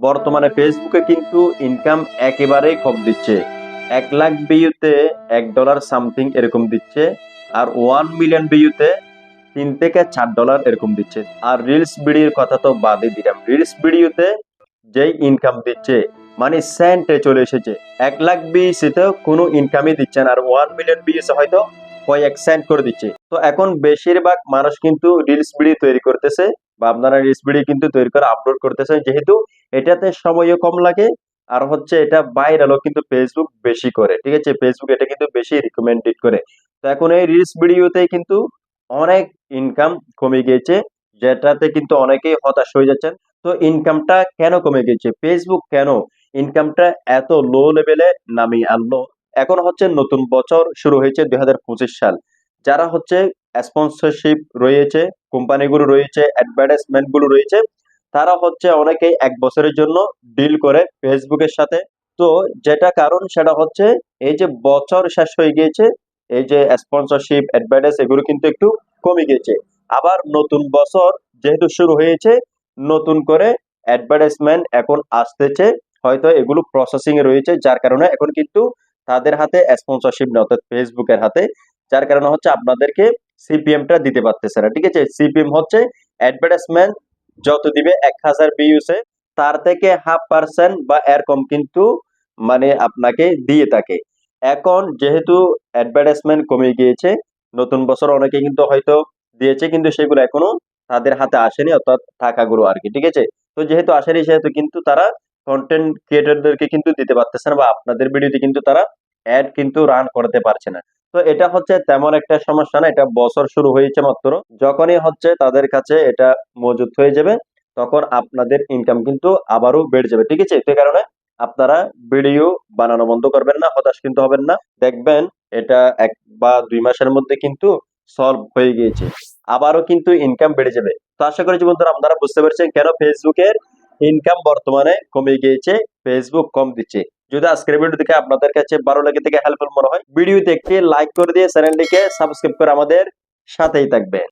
বর্তমানে ফেসবুকে কিন্তু ইনকাম একেবারেই কম দিচ্ছে। এক লাখ ভিউতে এক ডলার সামথিং এরকম দিচ্ছে, আর ওয়ান মিলিয়ন ভিউতে তিন থেকে চার ডলার এরকম দিচ্ছে। আর রিলস ভিডিওর কথা তো বাদই দিলাম। রিলস ভিডিওতে যেই ইনকাম দিচ্ছে মানে সেন্টে চলে এসেছে। এক লাখ বিএসিতেও কোনো ইনকামই দিচ্ছে না, আর ওয়ান মিলিয়ন বিএসে হয়তো কয়েক সেন্ট করে দিচ্ছে। তো এখন বেশিরভাগ মানুষ কিন্তু রিলস ভিডিও তৈরি করতেছে, বা আপনারা রিলস ভিডিও কিন্তু তৈরি করে আপলোড করতেছে, যেহেতু এটাতে সময়ও কম লাগে, আর হচ্ছে এটা ভাইরালও কিন্তু ফেসবুক বেশি করে, ঠিক আছে? ফেসবুক এটা কিন্তু বেশি রিকমেন্ডেড করে। তো এখন এই রিলস ভিডিওতে কিন্তু অনেক ইনকাম কমে গিয়েছে, যেটাতে কিন্তু অনেকেই হতাশ হয়ে যাচ্ছেন। তো ইনকামটা কেন কমে গেছে ফেসবুক কেন? ইনকামটা এত লো লেভেলে নামিয়ে আনলো। এখন হচ্ছে নতুন বছর শুরু হয়েছে দুই হাজার পঁচিশ সাল। যারা হচ্ছে স্পন্সরশিপ রয়েছে, কোম্পানিগুলো রয়েছে অ্যাডভার্টাইজমেন্টগুলো রয়েছে তারা হচ্ছে অনেকেই এক বছরের জন্য ডিল করে ফেসবুকের সাথে। তো যেটা কারণ সেটা হচ্ছে এই যে বছর শেষ হয়ে গিয়েছে, এই যে স্পন্সরশিপ অ্যাডভার্টাইজ এগুলো কিন্তু একটু কমে গিয়েছে। আবার নতুন বছর যেহেতু শুরু হয়েছে, নতুন করে অ্যাডভার্টাইজমেন্ট এখন আসতেছে। হয়তো এগুলো প্রসেসিং এ রয়েছে, যার কারণে এখন কিন্তু তাদের হাতে স্পন্সরশিপ নেই, অর্থাৎ ফেসবুকের হাতে। যার কারণে হচ্ছে আপনাদেরকে সিপিএমটা দিতে পারতেছে না। ঠিক আছে? সিপিএম হচ্ছে অ্যাডভার্টাইজমেন্ট যত দিবে এক হাজার বিউসে তার থেকে হাফ পার্সেন্ট বা এরকম কিন্তু মানে আপনাকে দিয়ে থাকে। এখন যেহেতু অ্যাডভার্টাইজমেন্ট কমে গিয়েছে, নতুন বছর অনেকে কিন্তু হয়তো দিয়েছে, কিন্তু সেগুলো এখনও তাদের হাতে আসেনি, অর্থাৎ টাকাগুলো আর কি, ঠিক আছে? তো যেহেতু আসেনি, সেহেতু কিন্তু তারা কন্টেন্ট ক্রিয়েটরদেরকে কিন্তু দিতে পারতেছে না বা আপনাদের ভিডিওতে কিন্তু তারা অ্যাড কিন্তু রান করতে পারছে না। তো এটা হচ্ছে তেমন একটা সমস্যা না, এটা বছর শুরু হয়েছে মাত্র। যখনই হচ্ছে তাদের কাছে এটা মজুত হয়ে যাবে, তখন আপনাদের ইনকাম কিন্তু আবারও বেড়ে যাবে, ঠিক আছে? সে কারণে আপনারা ভিডিও বানানো বন্ধ করবেন না, হতাশ কিন্তু হবেন না। দেখবেন এটা এক বা দুই মাসের মধ্যে কিন্তু সলভ হয়ে গিয়েছে, আবারও কিন্তু ইনকাম বেড়ে যাবে। তো আশা করি বন্ধুরা আপনারা বুঝতে পারছেন কেন ফেসবুকের ইনকাম বর্তমানে কমে গিয়েছে ফেসবুক কম দিচ্ছে। যদি আজকের ভিডিও থেকে আপনাদের কাছে ভালো লাগে থেকে হেল্পফুল মনে হয় ভিডিওতে একটি লাইক করে দিয়ে চ্যানেলটিকে সাবস্ক্রাইব করে আমাদের সাথেই থাকবেন।